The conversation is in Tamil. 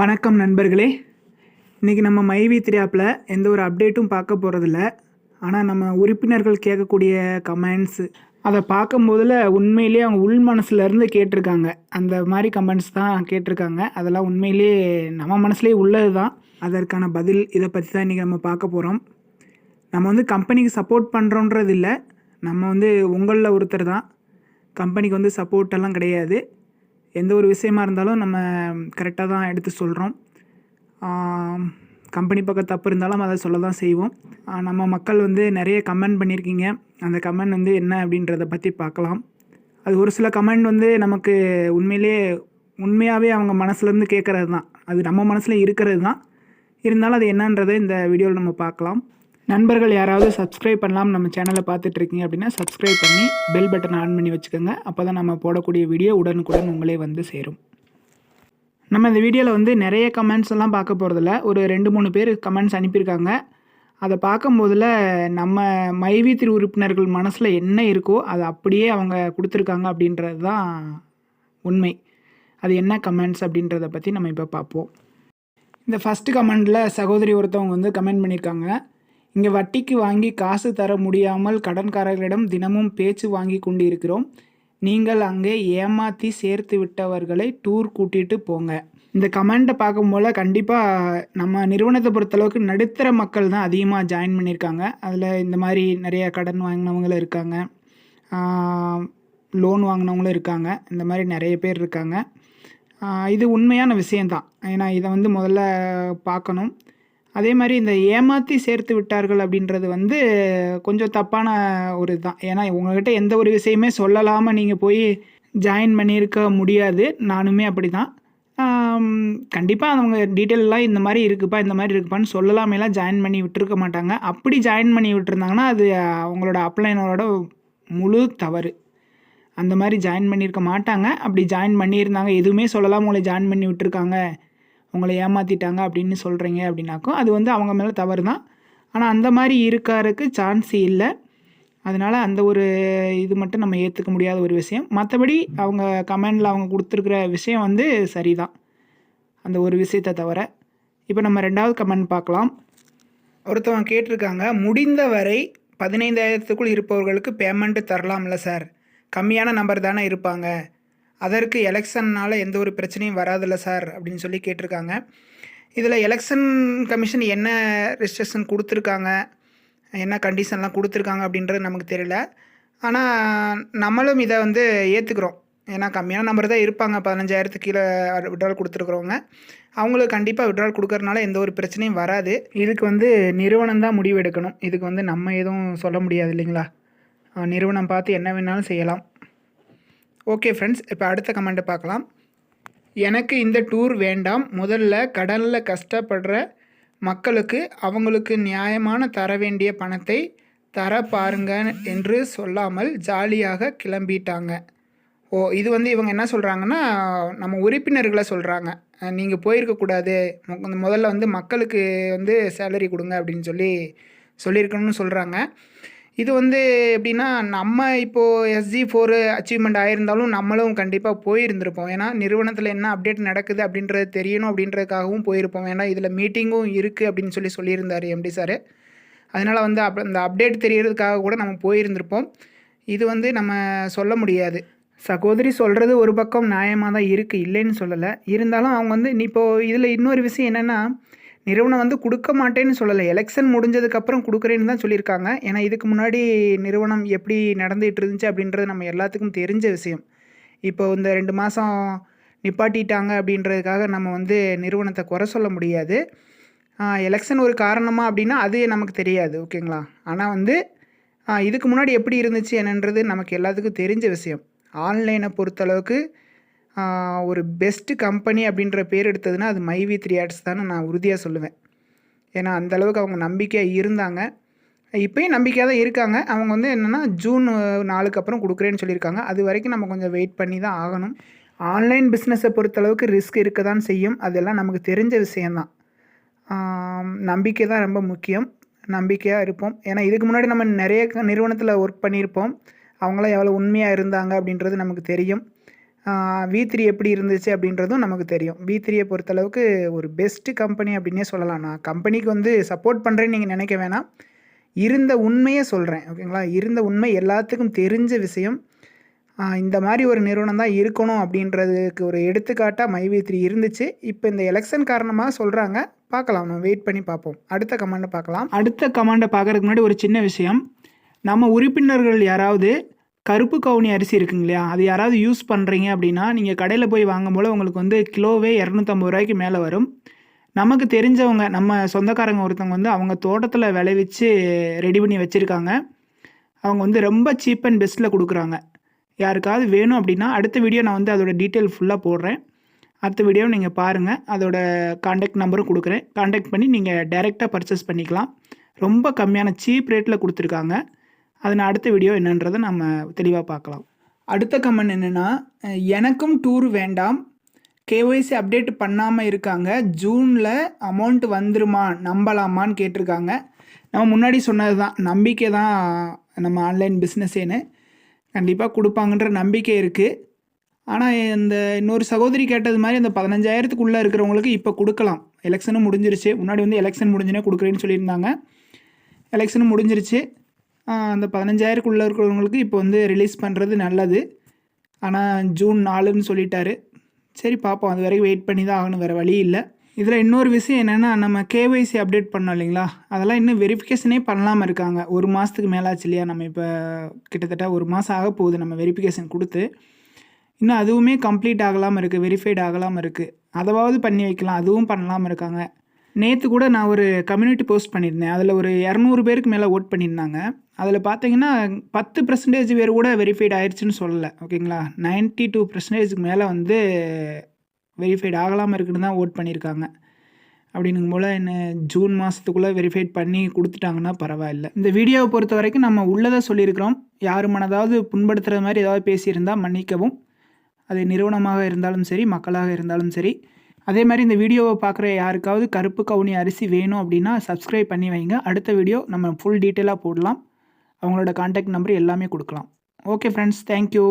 வணக்கம் நண்பர்களே. இன்றைக்கி நம்ம மைவி த்ரீ ஆப்பில் எந்த ஒரு அப்டேட்டும் பார்க்க போகிறதில்ல ஆனால் நம்ம உறுப்பினர்கள் கேட்கக்கூடிய கமெண்ட்ஸு அதை பார்க்கும்போதில் உண்மையிலேயே அவங்க உள் மனசுலேருந்து கேட்டிருக்காங்க. அந்த மாதிரி கமெண்ட்ஸ் தான் கேட்டிருக்காங்க. அதெல்லாம் உண்மையிலேயே நம்ம மனசுலேயே உள்ளது தான் அதற்கான பதில் இதை பற்றி தான் இன்றைக்கி நம்ம பார்க்க போகிறோம் நம்ம வந்து கம்பெனிக்கு சப்போர்ட் பண்ணுறோன்றது இல்லை. நம்ம வந்து உங்களில் ஒருத்தர் தான். கம்பெனிக்கு வந்து சப்போர்ட் எல்லாம் கிடையாது. எந்த ஒரு விஷயமா இருந்தாலும் நம்ம கரெக்டாக தான் எடுத்து சொல்கிறோம் கம்பெனி பக்கம் தப்பு இருந்தாலும் அதை சொல்ல தான் செய்வோம். நம்ம மக்கள் வந்து நிறைய கமெண்ட் பண்ணியிருக்கீங்க. அந்த கமெண்ட் வந்து என்ன அப்படின்றத பற்றி பார்க்கலாம். அது ஒரு சில கமெண்ட் வந்து நமக்கு உண்மையிலேயே உண்மையாகவே அவங்க மனசுலேருந்து கேட்குறது தான். அது நம்ம மனசில் இருக்கிறது தான். இருந்தாலும் அது என்னன்றதை இந்த வீடியோவில் நம்ம பார்க்கலாம். நண்பர்கள் யாராவது சப்ஸ்கிரைப் பண்ணலாம் நம்ம சேனலை பார்த்துட்டு இருக்கீங்க அப்படின்னா சப்ஸ்கிரைப் பண்ணி பெல் பட்டனை ஆன் பண்ணி வச்சுக்கோங்க. அப்போ தான் நம்ம போடக்கூடிய வீடியோ உடனுக்குடன் உங்களே வந்து சேரும். நம்ம இந்த வீடியோவில் வந்து நிறைய கமெண்ட்ஸ் எல்லாம் பார்க்க போகிறதில்ல ஒரு ரெண்டு மூணு பேர் கமெண்ட்ஸ் அனுப்பியிருக்காங்க. அதை பார்க்கும்போதில் நம்ம மைவி திரு உறுப்பினர்கள் மனசில் என்ன இருக்கோ அதை அப்படியே அவங்க கொடுத்துருக்காங்க அப்படின்றது தான் உண்மை. அது என்ன கமெண்ட்ஸ் அப்படின்றத பற்றி நம்ம இப்போ பார்ப்போம். இந்த ஃபஸ்ட்டு கமெண்டில் சகோதரி ஒருத்தவங்க வந்து கமெண்ட் பண்ணியிருக்காங்க. இங்கே வட்டிக்கு வாங்கி காசு தர முடியாமல் கடன்காரர்களிடம் தினமும் பேச்சு வாங்கி கொண்டு இருக்கிறோம் நீங்கள் அங்கே ஏமாற்றி சேர்த்து விட்டவர்களை டூர் கூட்டிகிட்டு போங்க. இந்த கமெண்ட்டை பார்க்கும்போது கண்டிப்பாக நம்ம நிறுவனத்தை பொறுத்தளவுக்கு நடுத்தர மக்கள் தான் அதிகமாக ஜாயின் பண்ணியிருக்காங்க. அதில் இந்த மாதிரி நிறைய கடன் வாங்கினவங்களும் இருக்காங்க. லோன் வாங்கினவங்களும் இருக்காங்க. இந்த மாதிரி நிறைய பேர் இருக்காங்க. இது உண்மையான விஷயந்தான் ஏன்னா இதை வந்து முதல்ல பார்க்கணும். அதே மாதிரி இந்த ஏமாற்றி சேர்த்து விட்டார்கள் அப்படின்றது வந்து கொஞ்சம் தப்பான ஒரு இதுதான் ஏன்னா உங்கள்கிட்ட எந்த ஒரு விஷயமே சொல்லலாமல் நீங்கள் போய் ஜாயின் பண்ணியிருக்க முடியாது. நானுமே அப்படி தான் கண்டிப்பாக அவங்க டீட்டெயிலெலாம் இந்த மாதிரி இருக்குப்பா இந்த மாதிரி இருக்குப்பான்னு சொல்லலாமேலாம் ஜாயின் பண்ணி விட்டுருக்க மாட்டாங்க. அப்படி ஜாயின் பண்ணி விட்டுருந்தாங்கன்னா அது அவங்களோட அப்ளைனரோட முழு தவறு. அந்த மாதிரி ஜாயின் பண்ணியிருக்க மாட்டாங்க. அப்படி ஜாயின் பண்ணியிருந்தாங்க. எதுவுமே சொல்லலாம் உங்களை ஜாயின் பண்ணி விட்டுருக்காங்க. உங்களை ஏமாற்றிட்டாங்க அப்படின்னு சொல்கிறீங்க அப்படின்னாக்கும் அது வந்து அவங்க மேலே தவறு தான் ஆனால் அந்த மாதிரி இருக்காருக்கு சான்ஸ் இல்லை. அதனால் அந்த ஒரு இது மட்டும் நம்ம ஏற்றுக்க முடியாத ஒரு விஷயம். மற்றபடி அவங்க கமெண்டில் அவங்க கொடுத்துருக்குற விஷயம் வந்து சரிதான். அந்த ஒரு விஷயத்தை தவிர. இப்போ நம்ம ரெண்டாவது கமெண்ட் பார்க்கலாம். ஒருத்தவங்க கேட்டிருக்காங்க முடிந்த வரை பதினைந்தாயிரத்துக்குள் இருப்பவர்களுக்கு பேமெண்ட்டு தரலாம்ல சார் கம்மியான நம்பர் தானே இருப்பாங்க. அதற்கு எலெக்ஷன்னால் எந்த ஒரு பிரச்சனையும் வராதுல்ல சார் அப்படின்னு சொல்லி கேட்டிருக்காங்க. இதில் எலெக்ஷன் கமிஷன் என்ன ரெஜிஸ்ட்ரேஷன் கொடுத்துருக்காங்க? என்ன கண்டிஷன்லாம் கொடுத்துருக்காங்க அப்படின்றது நமக்கு தெரியல. ஆனால் நம்மளும் இதை வந்து ஏற்றுக்குறோம் ஏன்னா கம்மியான நம்பர் தான் இருப்பாங்க. பதினஞ்சாயிரத்துக்கு கீழே விட்ரால் கொடுத்துருக்குறவங்க. அவங்களுக்கு கண்டிப்பாக விட்ரால் கொடுக்கறனால எந்த ஒரு பிரச்சனையும் வராது. இதுக்கு வந்து நிறுவனம் தான் முடிவு எடுக்கணும் இதுக்கு வந்து நம்ம எதுவும் சொல்ல முடியாது இல்லைங்களா? நிறுவனம் பார்த்து என்ன வேணாலும் செய்யலாம். ஓகே ஃப்ரெண்ட்ஸ் இப்போ அடுத்த கமெண்ட்டை பார்க்கலாம். எனக்கு இந்த டூர் வேண்டாம். முதல்ல கடலில் கஷ்டப்படுற மக்களுக்கு அவங்களுக்கு நியாயமான தர வேண்டிய பணத்தை தர பாருங்க என்று சொல்லாமல் ஜாலியாக கிளம்பிட்டாங்க. ஓ இது வந்து இவங்க என்ன சொல்கிறாங்கன்னா நம்ம உறுப்பினர்களை சொல்கிறாங்க நீங்கள் போயிருக்கக்கூடாது முதல்ல வந்து மக்களுக்கு வந்து சேலரி கொடுங்க அப்படின்னு சொல்லி சொல்லியிருக்கணும்னு சொல்கிறாங்க இது வந்து எப்படின்னா நம்ம இப்போது எஸ்ஜி ஃபோரு அச்சீவ்மெண்ட் ஆயிருந்தாலும் நம்மளும் கண்டிப்பாக போயிருந்திருப்போம். ஏன்னா நிறுவனத்தில் என்ன அப்டேட் நடக்குது அப்படின்றது தெரியணும் அப்படின்றதுக்காகவும் போயிருப்போம். ஏன்னா இதில் மீட்டிங்கும் இருக்குது அப்படின்னு சொல்லி சொல்லியிருந்தார் எம்டி சார் அதனால் வந்து அப் அந்த அப்டேட் தெரியறதுக்காக கூட நம்ம போயிருந்திருப்போம். இது வந்து நம்ம சொல்ல முடியாது. சகோதரி சொல்கிறது ஒரு பக்கம் நியாயமாக தான் இருக்குது இல்லைன்னு சொல்லலை. இருந்தாலும் அவங்க வந்து நீ இப்போது இதில் இன்னொரு விஷயம் என்னென்னா நிறுவனம் வந்து கொடுக்க மாட்டேன்னு சொல்லலை. எலெக்ஷன் முடிஞ்சதுக்கப்புறம் கொடுக்குறேன்னு தான் சொல்லியிருக்காங்க. ஏன்னா இதுக்கு முன்னாடி நிறுவனம் எப்படி நடந்துகிட்டு இருந்துச்சு அப்படின்றது நம்ம எல்லாத்துக்கும் தெரிஞ்ச விஷயம். இப்போ இந்த ரெண்டு மாதம் நிப்பாட்டிட்டாங்க அப்படின்றதுக்காக நம்ம வந்து நிறுவனத்தை குறை சொல்ல முடியாது. எலெக்ஷன் ஒரு காரணமாக அப்படின்னா அது நமக்கு தெரியாது ஓகேங்களா? ஆனால் வந்து இதுக்கு முன்னாடி எப்படி இருந்துச்சு என்னன்றது நமக்கு எல்லாத்துக்கும் தெரிஞ்ச விஷயம். ஆன்லைனை பொறுத்தளவுக்கு ஒரு பெஸ்ட்டு கம்பெனி அப்படின்ற பேர் எடுத்ததுன்னா அது மைவி த்ரீ ஆட்ஸ் தானே நான் உறுதியாக சொல்லுவேன். ஏன்னா அந்த அளவுக்கு அவங்க நம்பிக்கையாக இருந்தாங்க. இப்போயும் நம்பிக்கையாக தான் இருக்காங்க. அவங்க வந்து என்னென்னா ஜூன் நாளுக்கு அப்புறம் கொடுக்குறேன்னு சொல்லியிருக்காங்க. அது வரைக்கும் நம்ம கொஞ்சம் வெயிட் பண்ணி தான் ஆகணும். ஆன்லைன் பிஸ்னஸை பொறுத்தளவுக்கு ரிஸ்க் இருக்க தான் செய்யும். அதெல்லாம் நமக்கு தெரிஞ்ச விஷயந்தான் நம்பிக்கை தான் ரொம்ப முக்கியம். நம்பிக்கையாக இருப்போம். ஏன்னா இதுக்கு முன்னாடி நம்ம நிறைய நிறுவனத்தில் ஒர்க் பண்ணியிருப்போம். அவங்களாம் எவ்வளோ உண்மையாக இருந்தாங்க அப்படின்றது நமக்கு தெரியும். வி த்ரீ எப்படி இருந்துச்சு அப்படின்றதும் நமக்கு தெரியும். வி த்ரீயை பொறுத்தளவுக்கு ஒரு பெஸ்ட்டு கம்பெனி அப்படின்னே சொல்லலாம். நான் கம்பெனிக்கு வந்து சப்போர்ட் பண்ணுறேன்னு நீங்கள் நினைக்க வேணாம். இருந்த உண்மையை சொல்கிறேன் ஓகேங்களா இருந்த உண்மை எல்லாத்துக்கும் தெரிஞ்ச விஷயம். இந்த மாதிரி ஒரு நிறுவனம் தான் இருக்கணும் அப்படின்றதுக்கு ஒரு எடுத்துக்காட்டாக மை வி த்ரீ இருந்துச்சு. இப்போ இந்த எலெக்ஷன் காரணமாக சொல்கிறாங்க பார்க்கலாம் நம்ம வெயிட் பண்ணி பார்ப்போம். அடுத்த கமாண்டை பார்க்கலாம். அடுத்த கமாண்டை பார்க்குறதுக்கு முன்னாடி ஒரு சின்ன விஷயம். நம்ம உறுப்பினர்கள் யாராவது கருப்பு கவுனி அரிசி இருக்குங்க இல்லையா அது யாராவது யூஸ் பண்ணுறீங்க அப்படின்னா நீங்கள் கடையில் போய் வாங்கும்போது உங்களுக்கு வந்து கிலோவே இரநூத்தம்பது ரூபாய்க்கு மேலே வரும். நமக்கு தெரிஞ்சவங்க நம்ம சொந்தக்காரங்க ஒருத்தவங்க வந்து அவங்க தோட்டத்தில் விளைவிச்சு ரெடி பண்ணி வச்சுருக்காங்க. அவங்க வந்து ரொம்ப சீப் அண்ட் பெஸ்ட்டில் கொடுக்குறாங்க. யாருக்காவது வேணும் அப்படின்னா அடுத்த வீடியோ நான் வந்து அதோட டீட்டெயில் ஃபுல்லாக போடுறேன். அடுத்த வீடியோ நீங்கள் பாருங்கள் அதோட காண்டாக்ட் நம்பரும் கொடுக்குறேன். காண்டாக்ட் பண்ணி நீங்கள் டைரெக்டாக பர்ச்சேஸ் பண்ணிக்கலாம். ரொம்ப கம்மியான சீப் ரேட்டில் கொடுத்துருக்காங்க. அது நான் அடுத்த வீடியோ என்னன்றதை நம்ம தெளிவாக பார்க்கலாம். அடுத்த கமெண்ட் என்னென்னா எனக்கும் டூர் வேண்டாம். கேஒய்சி அப்டேட் பண்ணாமல் இருக்காங்க. ஜூனில் அமௌண்ட் வந்துருமா நம்பலாமான்னு கேட்டிருக்காங்க. நம்ம முன்னாடி சொன்னது தான் நம்பிக்கை தான் நம்ம ஆன்லைன் பிஸ்னஸேன்னு கண்டிப்பாக கொடுப்பாங்கன்ற நம்பிக்கை இருக்குது ஆனால் இந்த இன்னொரு சகோதரி கேட்டது மாதிரி அந்த பதினஞ்சாயிரத்துக்குள்ளே இருக்கிறவங்களுக்கு இப்போ கொடுக்கலாம். எலெக்ஷனும் முடிஞ்சிருச்சு. முன்னாடி வந்து எலெக்ஷன் முடிஞ்சுனே கொடுக்குறேன்னு சொல்லியிருந்தாங்க. எலெக்ஷனும் முடிஞ்சிருச்சு. அந்த பதினஞ்சாயிரக்குள்ளே இருக்கிறவங்களுக்கு இப்போ வந்து ரிலீஸ் பண்ணுறது நல்லது. ஆனால் ஜூன் நாலுன்னு சொல்லிட்டாரு. சரி பார்ப்போம் அது வரைக்கும் வெயிட் பண்ணி தான் ஆகணும். வேறு வழி இல்லை. இதில் இன்னொரு விஷயம் என்னென்னா நம்ம கேஒய்சி அப்டேட் பண்ணோம் இல்லைங்களா? அதெல்லாம் இன்னும் வெரிஃபிகேஷனே பண்ணலாமல் இருக்காங்க. ஒரு மாதத்துக்கு மேலாச்சு இல்லையா? நம்ம இப்போ கிட்டத்தட்ட ஒரு மாதம் ஆக போகுது நம்ம வெரிஃபிகேஷன் கொடுத்து. இன்னும் அதுவுமே கம்ப்ளீட் ஆகலாமல் இருக்குது வெரிஃபைட் ஆகலாமல் இருக்குது அதாவது பண்ணி வைக்கலாம். அதுவும் பண்ணலாமல் இருக்காங்க. நேற்று கூட நான் ஒரு கம்யூனிட்டி போஸ்ட் பண்ணியிருந்தேன். அதில் ஒரு இரநூறு பேருக்கு மேலே ஓட் பண்ணியிருந்தாங்க. அதில் பார்த்தீங்கன்னா பத்து பர்சன்டேஜ் பேர் கூட வெரிஃபைட் ஆயிடுச்சுன்னு சொல்லலை. ஓகேங்களா? 92% டூ பர்சன்டேஜுக்கு மேலே வந்து வெரிஃபைட் ஆகலாமல் இருக்குன்னு தான் ஓட் பண்ணியிருக்காங்க. அப்படின்னும் போல் என்ன ஜூன் மாதத்துக்குள்ளே வெரிஃபைட் பண்ணி கொடுத்துட்டாங்கன்னா பரவாயில்ல. இந்த வீடியோவை பொறுத்த வரைக்கும் நம்ம உள்ளதை சொல்லியிருக்கிறோம். யார் மனதாவது புண்படுத்துகிற மாதிரி ஏதாவது பேசியிருந்தால் மன்னிக்கவும். அது நிறுவனமாக இருந்தாலும் சரி மக்களாக இருந்தாலும் சரி அதே மாதிரி இந்த வீடியோவை பார்க்குற யாருக்காவது கருப்பு கவுனி அரிசி வேணும் அப்படின்னா சப்ஸ்கிரைப் பண்ணி வைங்க. அடுத்த வீடியோ நம்ம ஃபுல் டீட்டெயிலாக போடலாம். அவங்களோட காண்டாக்ட் நம்பர் எல்லாமே கொடுக்கலாம். Okay friends thank you